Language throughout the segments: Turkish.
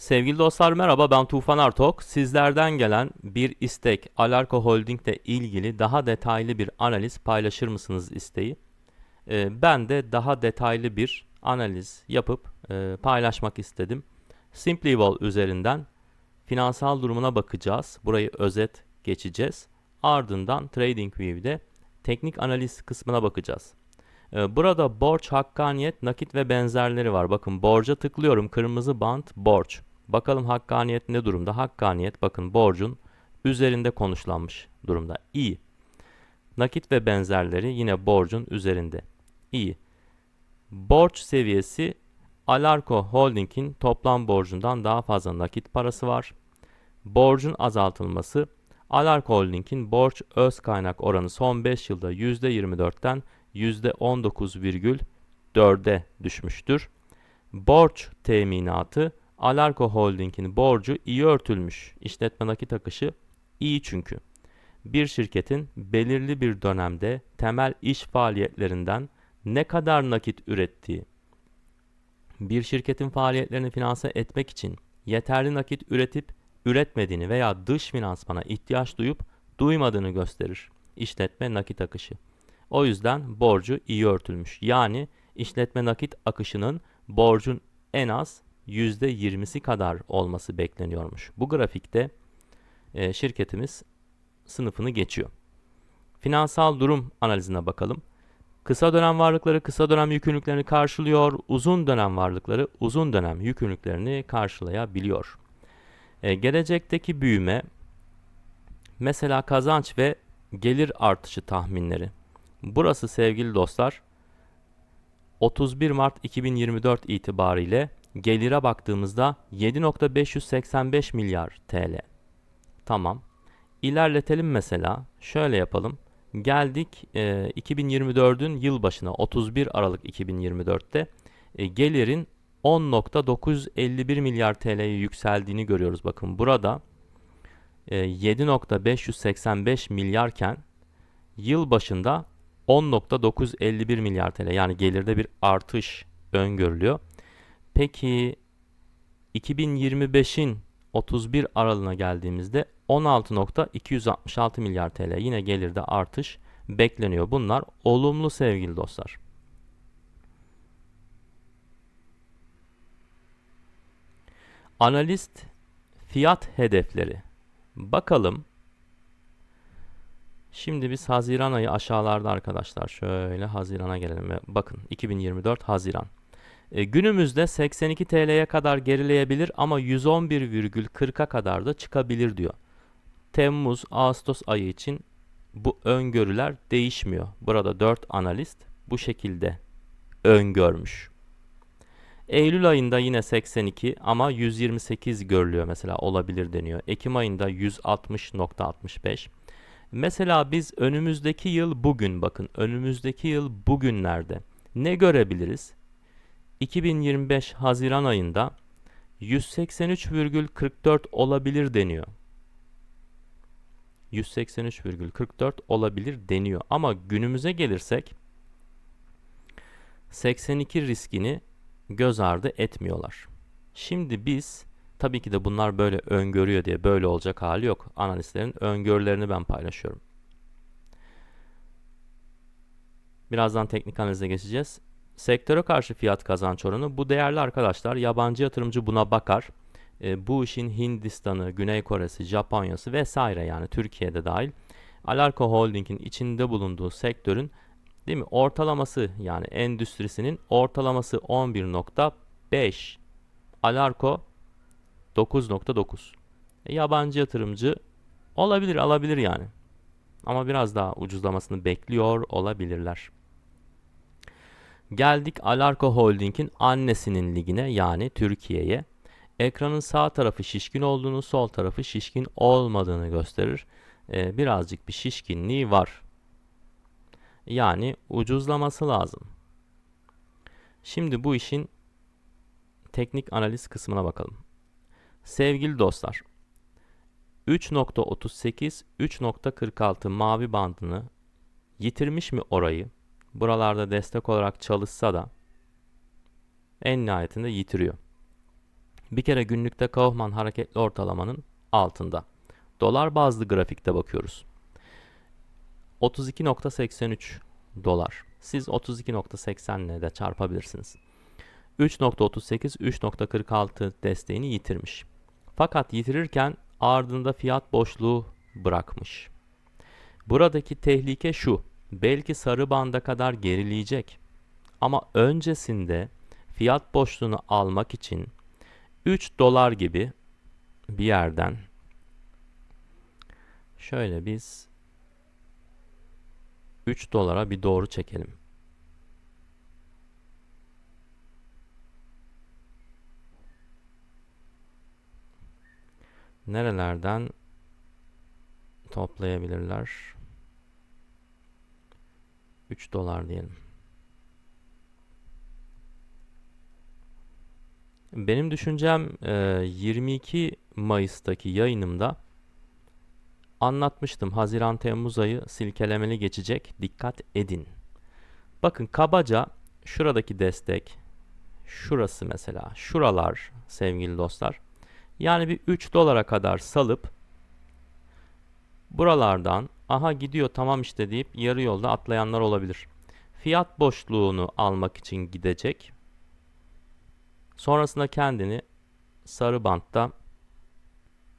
Sevgili dostlar merhaba ben Tufan Artok. Sizlerden gelen bir istek Alarko Holding ile ilgili daha detaylı bir analiz paylaşır mısınız isteği. Ee, ben de daha detaylı bir analiz yapıp e, paylaşmak istedim. Simplywall üzerinden finansal durumuna bakacağız. Burayı özet geçeceğiz. Ardından TradingView'de teknik analiz kısmına bakacağız. Ee, Burada borç, hakkaniyet, nakit ve benzerleri var. Bakın borca tıklıyorum. Kırmızı bant borç. Bakalım hakkaniyet ne durumda? Hakkaniyet bakın borcun üzerinde konuşlanmış durumda. İyi. Nakit ve benzerleri yine borcun üzerinde. İyi. Borç seviyesi Alarko Holding'in toplam borcundan daha fazla nakit parası var. Borcun azaltılması Alarko Holding'in borç öz kaynak oranı son 5 yılda %24'ten %19,4'e düşmüştür. Borç teminatı Alarko Holding'in borcu iyi örtülmüş. İşletme nakit akışı iyi çünkü. Bir şirketin belirli bir dönemde temel iş faaliyetlerinden ne kadar nakit ürettiği, bir şirketin faaliyetlerini finanse etmek için yeterli nakit üretip üretmediğini veya dış finansmana ihtiyaç duyup duymadığını gösterir. İşletme nakit akışı. O yüzden borcu iyi örtülmüş. Yani işletme nakit akışının borcun en az %20'si kadar olması bekleniyormuş. Bu grafikte e, şirketimiz sınıfını geçiyor. Finansal durum analizine bakalım. Kısa dönem varlıkları kısa dönem yükümlülüklerini karşılıyor. Uzun dönem varlıkları uzun dönem yükümlülüklerini karşılayabiliyor. E, gelecekteki büyüme mesela kazanç ve gelir artışı tahminleri. Burası sevgili dostlar 31 Mart 2024 itibariyle gelire baktığımızda 7.585 milyar TL. Tamam. İlerletelim mesela. Şöyle yapalım. Geldik e, 2024'ün yılbaşına 31 Aralık 2024'te e, gelirin 10.951 milyar TL'ye yükseldiğini görüyoruz. Bakın burada e, 7.585 milyarken yıl başında 10.951 milyar TL yani gelirde bir artış öngörülüyor. Peki 2025'in 31 aralığına geldiğimizde 16.266 milyar TL yine gelirde artış bekleniyor. Bunlar olumlu sevgili dostlar. Analist fiyat hedefleri. Bakalım. Şimdi biz Haziran ayı aşağılarda arkadaşlar. Şöyle Haziran'a gelelim. Bakın 2024 Haziran. E, günümüzde 82 TL'ye kadar gerileyebilir ama 111,40'a kadar da çıkabilir diyor. Temmuz, Ağustos ayı için bu öngörüler değişmiyor. Burada 4 analist bu şekilde öngörmüş. Eylül ayında yine 82 ama 128 görülüyor mesela olabilir deniyor. Ekim ayında 160.65. Mesela biz önümüzdeki yıl bugün bakın önümüzdeki yıl bugünlerde ne görebiliriz? 2025 Haziran ayında 183,44 olabilir deniyor. 183,44 olabilir deniyor. Ama günümüze gelirsek 82 riskini göz ardı etmiyorlar. Şimdi biz tabii ki de bunlar böyle öngörüyor diye böyle olacak hali yok. Analistlerin öngörülerini ben paylaşıyorum. Birazdan teknik analize geçeceğiz. Sektöre karşı fiyat kazanç oranı bu değerli arkadaşlar yabancı yatırımcı buna bakar. E, bu işin Hindistan'ı, Güney Kore'si, Japonya'sı vesaire yani Türkiye'de dahil Alarko Holding'in içinde bulunduğu sektörün değil mi ortalaması yani endüstrisinin ortalaması 11.5 Alarko 9.9 e, yabancı yatırımcı olabilir alabilir yani ama biraz daha ucuzlamasını bekliyor olabilirler. Geldik Alarko Holding'in annesinin ligine yani Türkiye'ye. Ekranın sağ tarafı şişkin olduğunu, sol tarafı şişkin olmadığını gösterir. Ee, birazcık bir şişkinliği var. Yani ucuzlaması lazım. Şimdi bu işin teknik analiz kısmına bakalım. Sevgili dostlar, 3.38, 3.46 mavi bandını yitirmiş mi orayı? Buralarda destek olarak çalışsa da en nihayetinde yitiriyor. Bir kere günlükte Kaufman hareketli ortalamanın altında. Dolar bazlı grafikte bakıyoruz. 32.83 dolar. Siz 32.80 ile de çarpabilirsiniz. 3.38 3.46 desteğini yitirmiş. Fakat yitirirken ardında fiyat boşluğu bırakmış. Buradaki tehlike şu. Belki sarı banda kadar gerileyecek. Ama öncesinde fiyat boşluğunu almak için 3 dolar gibi bir yerden şöyle biz 3 dolara bir doğru çekelim. Nerelerden toplayabilirler? 3 dolar diyelim. Benim düşüncem 22 Mayıs'taki yayınımda anlatmıştım. Haziran-Temmuz ayı silkelemeli geçecek. Dikkat edin. Bakın kabaca şuradaki destek, şurası mesela, şuralar sevgili dostlar. Yani bir 3 dolara kadar salıp buralardan aha gidiyor tamam işte deyip yarı yolda atlayanlar olabilir. Fiyat boşluğunu almak için gidecek. Sonrasında kendini sarı bantta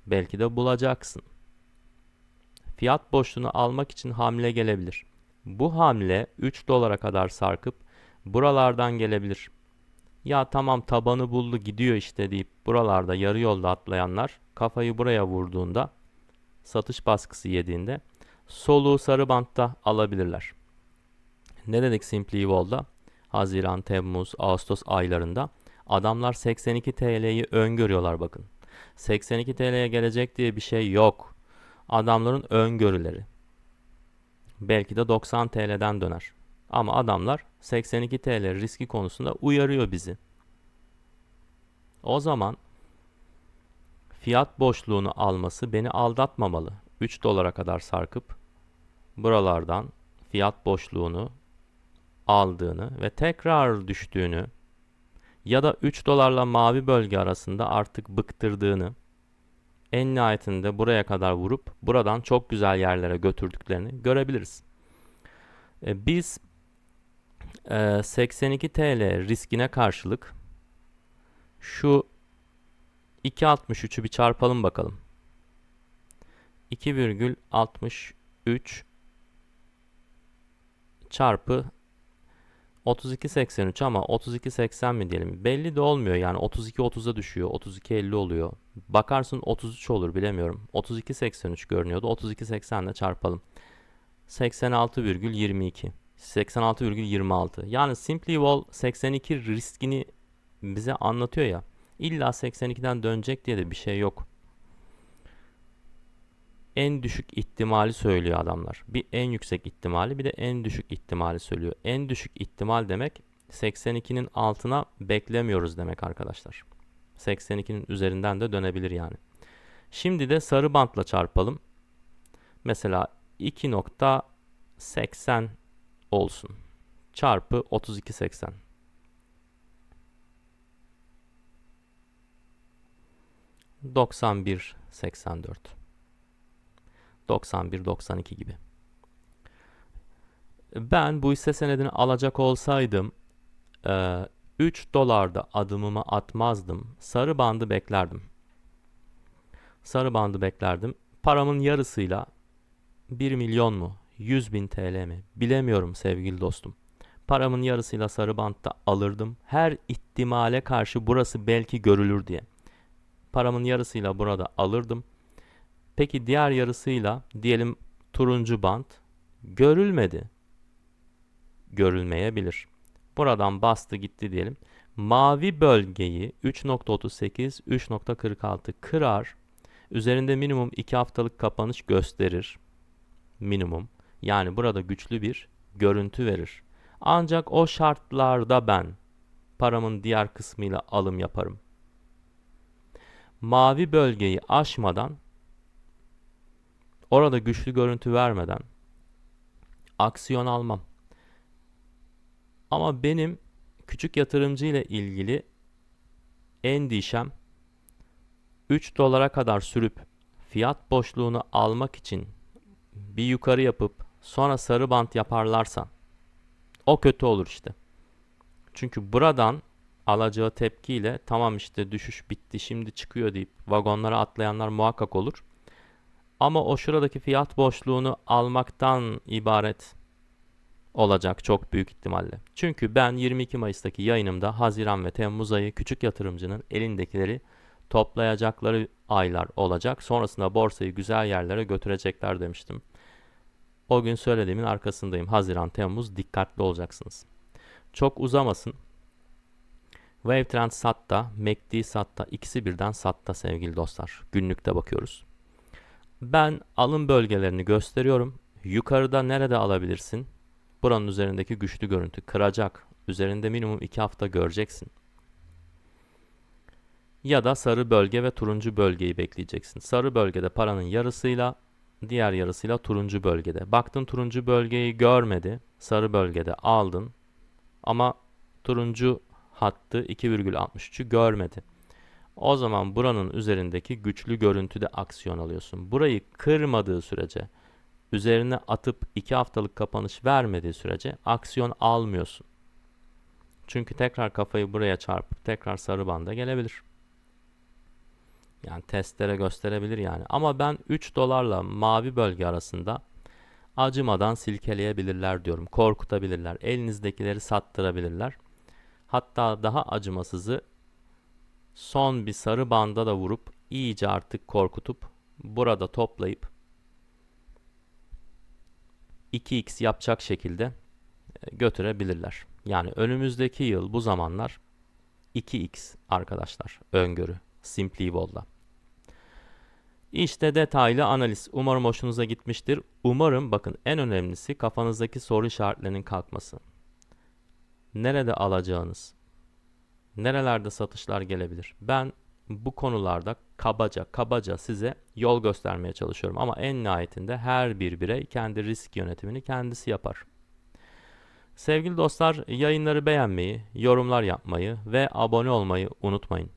belki de bulacaksın. Fiyat boşluğunu almak için hamle gelebilir. Bu hamle 3 dolara kadar sarkıp buralardan gelebilir. Ya tamam tabanı buldu gidiyor işte deyip buralarda yarı yolda atlayanlar kafayı buraya vurduğunda satış baskısı yediğinde soluğu sarı bantta alabilirler. Ne dedik Simply Wall'da? Haziran, Temmuz, Ağustos aylarında adamlar 82 TL'yi öngörüyorlar bakın. 82 TL'ye gelecek diye bir şey yok. Adamların öngörüleri. Belki de 90 TL'den döner. Ama adamlar 82 TL riski konusunda uyarıyor bizi. O zaman fiyat boşluğunu alması beni aldatmamalı. 3 dolara kadar sarkıp buralardan fiyat boşluğunu aldığını ve tekrar düştüğünü ya da 3 dolarla mavi bölge arasında artık bıktırdığını en nihayetinde buraya kadar vurup buradan çok güzel yerlere götürdüklerini görebiliriz. E, biz e, 82 TL riskine karşılık şu 2.63'ü bir çarpalım bakalım. 2,63 çarpı 32.83 ama 32.80 mi diyelim? Belli de olmuyor yani 32.30'a düşüyor, 32.50 oluyor. Bakarsın 33 olur bilemiyorum. 32.83 görünüyordu. 32.80 ile çarpalım. 86,22. 86,26. Yani Simply Wall 82 riskini bize anlatıyor ya. İlla 82'den dönecek diye de bir şey yok. En düşük ihtimali söylüyor adamlar. Bir en yüksek ihtimali bir de en düşük ihtimali söylüyor. En düşük ihtimal demek 82'nin altına beklemiyoruz demek arkadaşlar. 82'nin üzerinden de dönebilir yani. Şimdi de sarı bantla çarpalım. Mesela 2.80 olsun. Çarpı 32.80. Doksan bir seksen dört. 91-92 gibi. Ben bu hisse senedini alacak olsaydım 3 e, dolarda adımımı atmazdım. Sarı bandı beklerdim. Sarı bandı beklerdim. Paramın yarısıyla 1 milyon mu 100 bin TL mi bilemiyorum sevgili dostum. Paramın yarısıyla sarı bantta alırdım. Her ihtimale karşı burası belki görülür diye. Paramın yarısıyla burada alırdım. Peki diğer yarısıyla diyelim turuncu bant görülmedi. Görülmeyebilir. Buradan bastı gitti diyelim. Mavi bölgeyi 3.38, 3.46 kırar. Üzerinde minimum 2 haftalık kapanış gösterir. Minimum. Yani burada güçlü bir görüntü verir. Ancak o şartlarda ben paramın diğer kısmıyla alım yaparım. Mavi bölgeyi aşmadan Orada güçlü görüntü vermeden aksiyon almam. Ama benim küçük yatırımcı ile ilgili endişem 3 dolara kadar sürüp fiyat boşluğunu almak için bir yukarı yapıp sonra sarı bant yaparlarsa o kötü olur işte. Çünkü buradan alacağı tepkiyle tamam işte düşüş bitti şimdi çıkıyor deyip vagonlara atlayanlar muhakkak olur. Ama o şuradaki fiyat boşluğunu almaktan ibaret olacak çok büyük ihtimalle. Çünkü ben 22 Mayıs'taki yayınımda Haziran ve Temmuz ayı küçük yatırımcının elindekileri toplayacakları aylar olacak. Sonrasında borsayı güzel yerlere götürecekler demiştim. O gün söylediğimin arkasındayım. Haziran, Temmuz dikkatli olacaksınız. Çok uzamasın. Wave Trend satta, MACD satta, ikisi birden satta sevgili dostlar. Günlükte bakıyoruz. Ben alım bölgelerini gösteriyorum. Yukarıda nerede alabilirsin? Buranın üzerindeki güçlü görüntü kıracak. Üzerinde minimum 2 hafta göreceksin. Ya da sarı bölge ve turuncu bölgeyi bekleyeceksin. Sarı bölgede paranın yarısıyla, diğer yarısıyla turuncu bölgede. Baktın turuncu bölgeyi görmedi. Sarı bölgede aldın. Ama turuncu hattı 2,63'ü görmedi. O zaman buranın üzerindeki güçlü görüntüde aksiyon alıyorsun. Burayı kırmadığı sürece, üzerine atıp 2 haftalık kapanış vermediği sürece aksiyon almıyorsun. Çünkü tekrar kafayı buraya çarpıp tekrar sarı banda gelebilir. Yani testlere gösterebilir yani. Ama ben 3 dolarla mavi bölge arasında acımadan silkeleyebilirler diyorum. Korkutabilirler. Elinizdekileri sattırabilirler. Hatta daha acımasızı son bir sarı banda da vurup iyice artık korkutup burada toplayıp 2x yapacak şekilde e, götürebilirler. Yani önümüzdeki yıl bu zamanlar 2x arkadaşlar öngörü Simply Bold'da. İşte detaylı analiz. Umarım hoşunuza gitmiştir. Umarım bakın en önemlisi kafanızdaki soru işaretlerinin kalkması. Nerede alacağınız, nerelerde satışlar gelebilir? Ben bu konularda kabaca kabaca size yol göstermeye çalışıyorum. Ama en nihayetinde her bir birey kendi risk yönetimini kendisi yapar. Sevgili dostlar yayınları beğenmeyi, yorumlar yapmayı ve abone olmayı unutmayın.